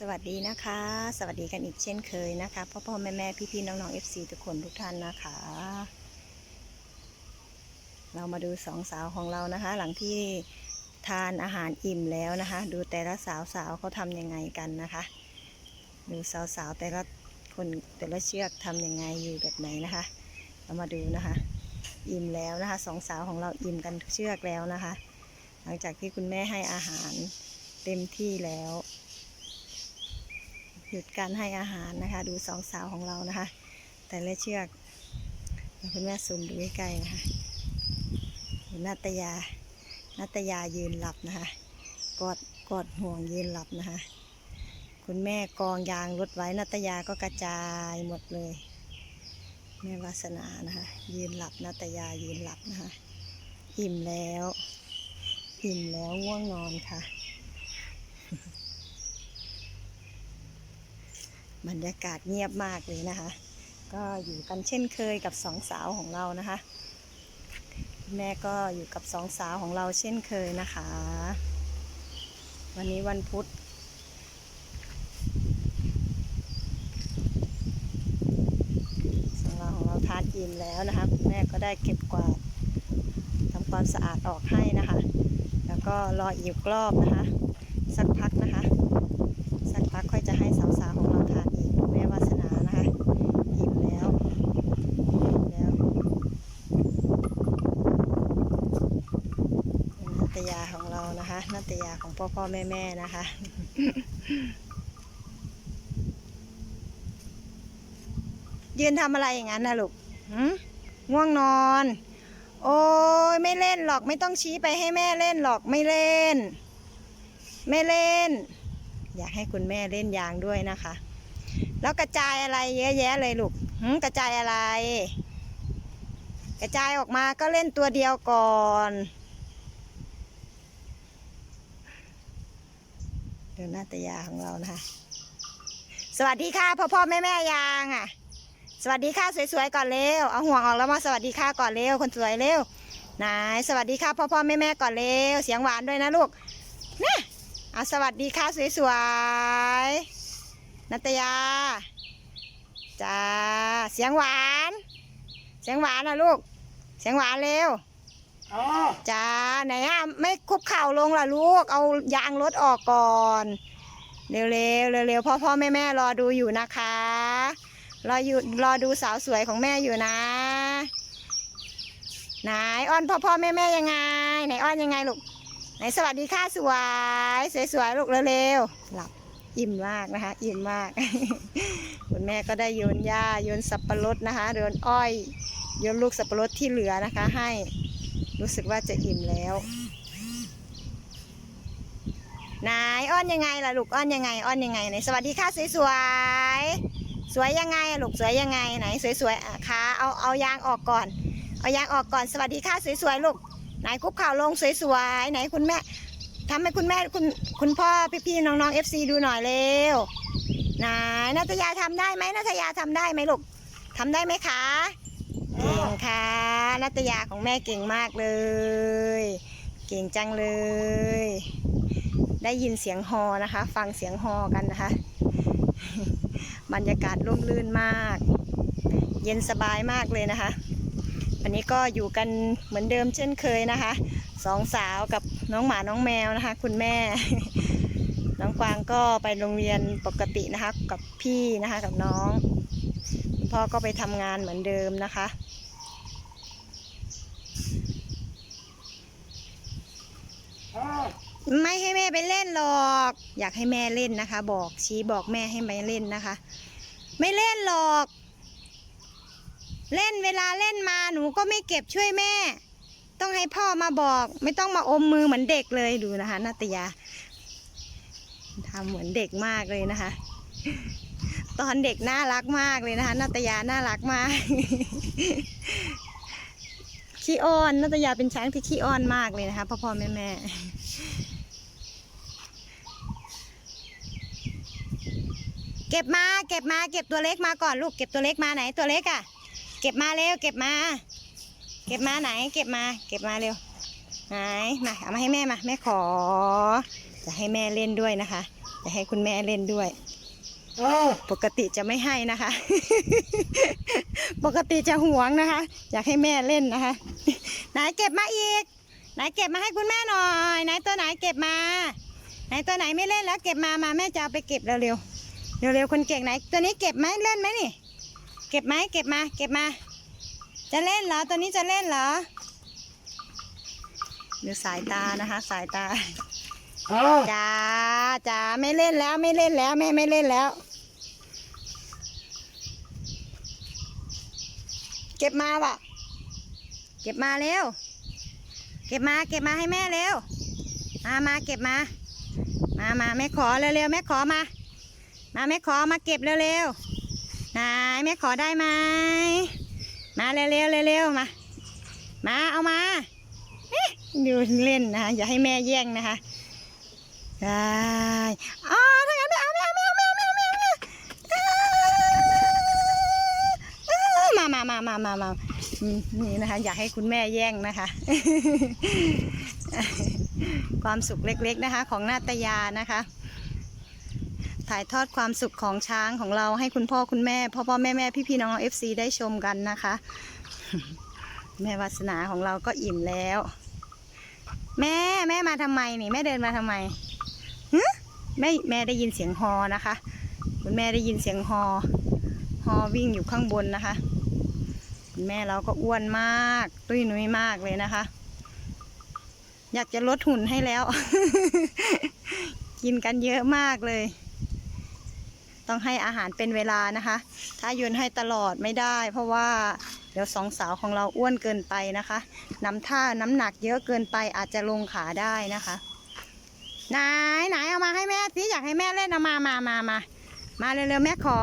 สวัสดีนะคะ สวัสดีกันอีกเช่นเคยนะคะพ่อพ่อแม่แม่พี่พี่น้องน้องเอฟซีทุกคนทุกท่านนะคะ เรามาดูสองสาวของเรานะคะ หลังที่ทานอาหารอิ่มแล้วนะคะ ดูแต่ละสาวสาวเขาทำยังไงกันนะคะ ดูสาวสาวแต่ละคนแต่ละเชือกทำยังไงอยู่แบบไหนนะคะ เรามาดูนะคะ อิ่มแล้วนะคะสองสาวของเราอิ่มกันทุกเชือกแล้วนะคะ หลังจากที่คุณแม่ให้อาหารเต็มที่แล้ว หยุดการให้อาหารนะคะ ดูสองสาวของเรานะคะ แต่ละเชือกเดี๋ยวคุณแม่ซูมดูใกล้ๆนะคะนาตยานาตยายืนหลับนะคะ กอดกอดห่วงยืนหลับนะคะ คุณแม่กองยางรถไว้นาตยาก็กระจายหมดเลยแม่วาสนานะคะ ยืนหลับนาตยายืนหลับนะคะ อิ่มแล้ว อิ่มแล้วง่วงนอนค่ะ บรรยากาศเงียบมากเลยนะคะ ก็อยู่กันเช่นเคยกับสองสาวของเรานะคะ แม่ก็อยู่กับสองสาวของเราเช่นเคยนะคะ วันนี้วันพุธสองเราของเราทานอิ่มแล้วนะคะแม่ก็ได้เก็บกวาดทำความสะอาดออกให้นะคะ แล้วก็รออีกรอบนะคะ สักพักนะคะ สักพักค่อยจะให้สาวๆของเราทานอีกแม่วาสนานะคะ อิ่มแล้วอิ่มแล้วเป็นนัตยา ของเรานะคะนัตยาของพ่อพ่อแม่แม่นะคะ ยืนทำอะไรอย่างนั้นนะลูกหง่วงนอน โอ้ยไม่เล่นหรอกไม่ต้องชี้ไปให้แม่เล่นหรอกไม่เล่น ไม่เล่น อยากให้คุณแม่เล่นยางด้วยนะคะ แล้วกระจายอะไรเยอะแยะเลยลูกกระจายอะไร กระจายออกมาก็เล่นตัวเดียวก่อน ดี๋ยวหน้าตายาของเรานะคะ สวัสดีค่ะพ่อพ่อแม่แม่ยางอะ สวัสดีค่ะสวยๆก่อนเร็วเอาห่วงออกแล้วมาสวัสดีค่ะก่อนเร็วคนสวยเร็วไหนสวัสดีค่ะพ่อพ่อแม่แม่ก่อนเร็วเสียงหวานด้วยนะลูกนะเอาสวัสดีค่ะสวยๆนัตยาจ้าเสียงหวาน เสียงหวานนะลูก เสียงหวานเร็ว จ้าไหนอะไม่คุบเข่าลงล่ะลูก เอายางรถออกก่อน เร็วๆเร็วๆพ่อพ่อแม่แม่รอดูอยู่นะคะ รออยู่รอดูสาวสวยของแม่อยู่นะไหนอ้อนพ่อพ่อแม่แม่ยังไงไหนอ้อนยังไงลูกไหนสวัสดีค่ะสวย สวยๆลูกเร็วๆหลับอิ่มมากนะคะ อิ่มมาก คุณแม่ก็ได้โยนหญ้าโยนสับปะรดนะคะโยนอ้อยโยนลูกสับปะรดที่เหลือนะคะ ให้ รู้สึกว่าจะอิ่มแล้วไหนอ้อนยังไงล่ะลูกอ้อนยังไงอ้อนยังไงไหนสวัสดีค่ะสวยสวยสวยยังไงลูกสวยยังไงไหนสวยสวยขาเอาเอายางออกก่อน เอายางออกก่อนสวัสดีค่ะสวยๆลูกไหนคุกเข่าลงสวยๆไหนคุณแม่ทำให้คุณแม่คุณคุณพ่อพี่ๆน้องๆเอฟซีดูหน่อยเร็วไหนนัตยาทำได้ไหมนัตยาทำได้ไหมลูกทำได้ไหมคะ ค่ะนัตยาของแม่เก่งมากเลย เก่งจังเลย ได้ยินเสียงฮอนะคะ ฟังเสียงฮอกันนะคะ บรรยากาศร่มรื่นมาก เย็นสบายมากเลยนะคะ วันนี้ก็อยู่กันเหมือนเดิมเช่นเคยนะคะสองสาวกับน้องหมาน้องแมวนะคะ คุณแม่ น้องกวางก็ไปโรงเรียนปกตินะคะ กับพี่นะคะกับน้องพ่อก็ไปทำงานเหมือนเดิมนะคะ อ๋อ ไม่ให้แม่ไปเล่นหรอก อยากให้แม่เล่นนะคะ บอกชี้บอกแม่ให้แม่เล่นนะคะ ไม่เล่นหรอก เล่นเวลาเล่นมาหนูก็ไม่เก็บช่วยแม่ ต้องให้พ่อมาบอก ไม่ต้องมาอมมือเหมือนเด็กเลยดูนะคะนาตยาทำเหมือนเด็กมากเลยนะคะ ตอนเด็กน่ารักมากเลยนะคะนาตยาน่ารักมากขี้อ้อนนาตยาเป็นช้างที่ขี้อ้อนมากเลยนะคะพ่อพ่อแม่แม่ เก็บมาเก็บมาเก็บตัวเล็กมาก่อนลูกเก็บตัวเล็กมาไหนตัวเล็กอะ่ะ เก็บมาเร็วเก็บมา เก็บมาไหน เก็บมา เก็บมาเร็วไหนมาเอามาให้แม่มาแม่ขอ จะให้แม่เล่นด้วยนะคะ จะให้คุณแม่เล่นด้วยปกติจะไม่ให้นะคะ ปกติจะหวงนะคะ อยากให้แม่เล่นนะคะ ไหนเก็บมาอีก ไหนเก็บมาให้คุณแม่หน่อย ไหนตัวไหนเก็บมา ไหนตัวไหนไม่เล่นแล้วเก็บมามาแม่จะเอาไปเก็บเร็วๆ เร็วๆคนเก่งไหน ตัวนี้เก็บไหมเล่นไหมนี่ เก็บไหมเก็บมา เก็บมา จะเล่นเหรอตัวนี้จะเล่นเหรอดูสายตานะคะ สายตาอ่าจ้าจ้าไม่เล่นแล้วไม่เล่นแล้วแม่ไม่เล่นแล้ว เก็บมาว่ะ เก็บมาเร็ว เก็บมาเก็บมาให้แม่เร็ว มามาเก็บมา มามาแม่ขอเร็วๆแม่ขอมา มาแม่ขอมาเก็บเร็วๆไหนแม่ขอได้ไหมมาเร็วๆเร็วๆมา มาเอามาดูเล่นนะคะอย่าให้แม่แย่งนะคะได้อ๋อถ้างั้นไม่เอาไม่เอาไม่เอาไม่เอาไม่เอาไม่เอาไม่เอามามามามามามานี่นะคะ อยากให้คุณแม่แย่งนะคะ ความสุขเล็กๆนะคะ ของนาตยานะคะ ถ่ายทอดความสุขของช้างของเราให้คุณพ่อคุณแม่พ่อพ่อแม่แม่พี่พี่น้องเอฟซีได้ชมกันนะคะ แม่วาสนาของเราก็อิ่มแล้ว แม่แม่มาทำไมนี่แม่เดินมาทำไมแม่แม่ได้ยินเสียงฮอนะคะ คุณแม่ได้ยินเสียงฮอฮอวิ่งอยู่ข้างบนนะคะคุณแม่เราก็อ้วนมาก ตุ้ยนุ้ยมากเลยนะคะ อยากจะลดหุ่นให้แล้ว กินกันเยอะมากเลย ต้องให้อาหารเป็นเวลานะคะ ถ้าโยนให้ตลอดไม่ได้ เพราะว่าเดี๋ยวสองสาวของเราอ้วนเกินไปนะคะน้ำท่าน้ำหนักเยอะเกินไปอาจจะลงขาได้นะคะไหนไหนเอามาให้แม่สิอยากให้แม่เล่นเอามามามามามาเร็วๆแม่ขอ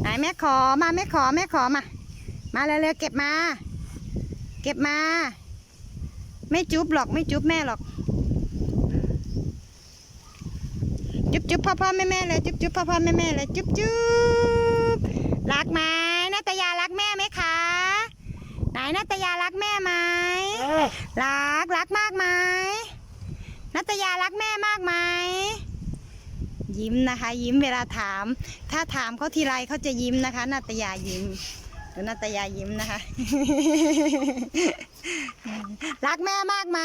ไหนแม่ขอมาแม่ขอแม่ขอมา มาเร็วๆเก็บมา เก็บมา ไม่จุ๊บหรอกไม่จุ๊บแม่หรอก จุ๊บจุ๊บพ่อพ่อแม่แม่เลยจุ๊บจุ๊บพ่อพ่อแม่แม่เลยจุ๊บจุ๊บรักไหมนัตยารักแม่ไหมคะไหนนัตยารักแม่ไหมรักรักมากไหมนัตยารักแม่มากไหมยิ้มนะคะ ยิ้มเวลาถาม ถ้าถามเขาทีไรเขาจะยิ้มนะคะนัตยายิ้มดี๋ยวนัตยายิ้มนะคะ รักแม่มากไหม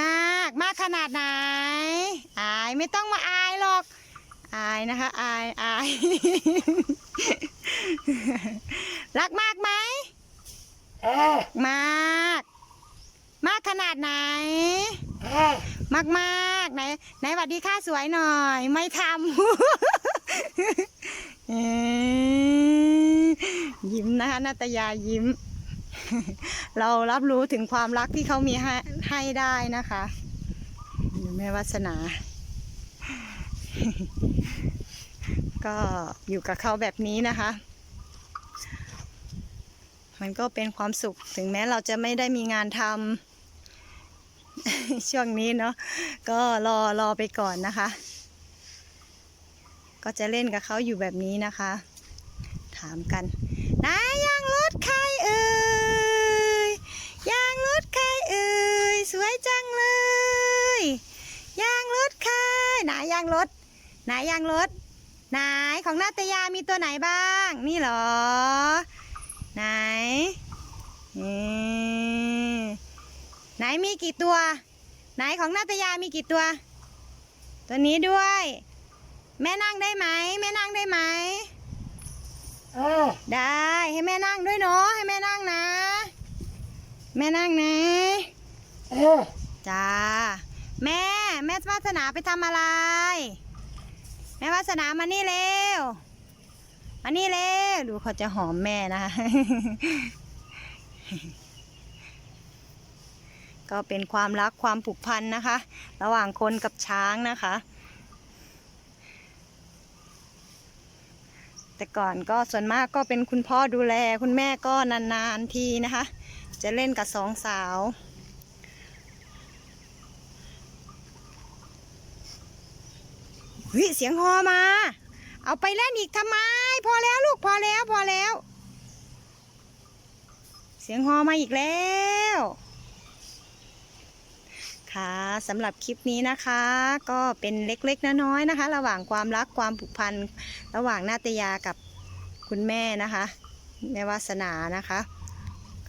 มากมากขนาดไหน อายไม่ต้องมาอายหรอก อายนะคะ อายอาย รักมากไหมมาก มากขนาดไหน มากมากไหน ไหนหวัดดีค่าสวยหน่อย ไม่ทำยยิ้มนะคะนาตยายิ้ม เรารับรู้ถึงความรักที่เขามีให้ให้ได้นะคะแม่วาสนา ก็อยู่กับเขาแบบนี้นะคะ มันก็เป็นความสุขถึงแม้เราจะไม่ได้มีงานทำช่วงนี้เนาะก็รอรอไปก่อนนะคะ ก็จะเล่นกับเขาอยู่แบบนี้นะคะ ถามกันนายยางรถใครเอ่ยยางรถใครเอ่ย สวยจังเลย ยางรถใครไหนยางรถ ไหนยางรถ ไหนของนาตยามีตัวไหนบ้าง นี่เหรอ ไหนนี่ไหนมีกี่ตัว ไหนของนาตยามีกี่ตัว ตัวนี้ด้วย แม่นั่งได้ไหม แม่นั่งได้ไหมอ่าได้ให้แม่นั่งด้วยเนาะให้แม่นั่งนะ แม่นั่งนะ อจ้า แม่ แม่วาสนาไปทำอะไร แม่วาสนามานี่เร็ว มานี่เร็ว ดูเขาจะหอมแม่นะคะ ก็เป็นความรักความผูกพันนะคะ ระหว่างคนกับช้างนะคะ แต่ก่อนก็ส่วนมากก็เป็นคุณพ่อดูแล คุณแม่ก็นานๆทีนะคะ จะเล่นกับสองสาว เสียงฮอมา เอาไปเล่นอีกทำไม พอแล้วลูกพอแล้วพอแล้ว เสียงฮอมาอีกแล้ว ค่ะสำหรับคลิปนี้นะคะ ก็เป็นเล็กๆน้อยๆนะคะ ระหว่างความรักความผูกพันระหว่างนาตยากับคุณแม่นะคะ แม่วาสนานะคะ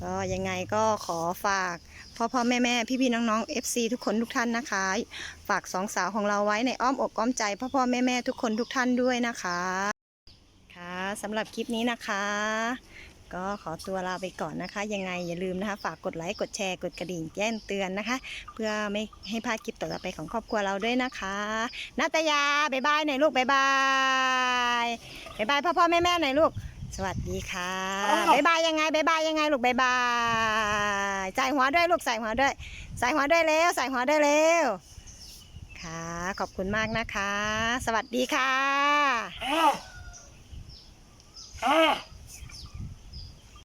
ก็ยังไงก็ขอฝาก พ่อพ่อแม่แม่พี่พี่ๆน้องๆ FC ทุกคนทุกท่านนะคะ ฝากสองสาวของเราไว้ในอ้อมอกอ้อมใจพ่อพ่อแม่แม่ทุกคนทุกท่านด้วยนะคะค่ะสำหรับคลิปนี้นะคะ ก็ขอตัวลาไปก่อนนะคะ ยังไงอย่าลืมนะคะ ฝากกดไลค์กดแชร์กดกระดิ่งแจ้งเตือนนะคะ เพื่อไม่ให้พลาดคลิปต่อไปของครอบครัวเราด้วยนะคะนาตยาบายบายหน่อยลูกบายบายบายบายพ่อพ่อแม่แม่หน่อยลูก สวัสดีค่ะอ้าวบายบายยังไงบายบายยังไงลูกบายบายใส่หัวด้วยลูกใส่หัวด้วยใส่หัวด้วยเร็วใส่หัวด้วยเร็วค่ะ ขอบคุณมากนะคะ สวัสดีค่ะอ่าอ่า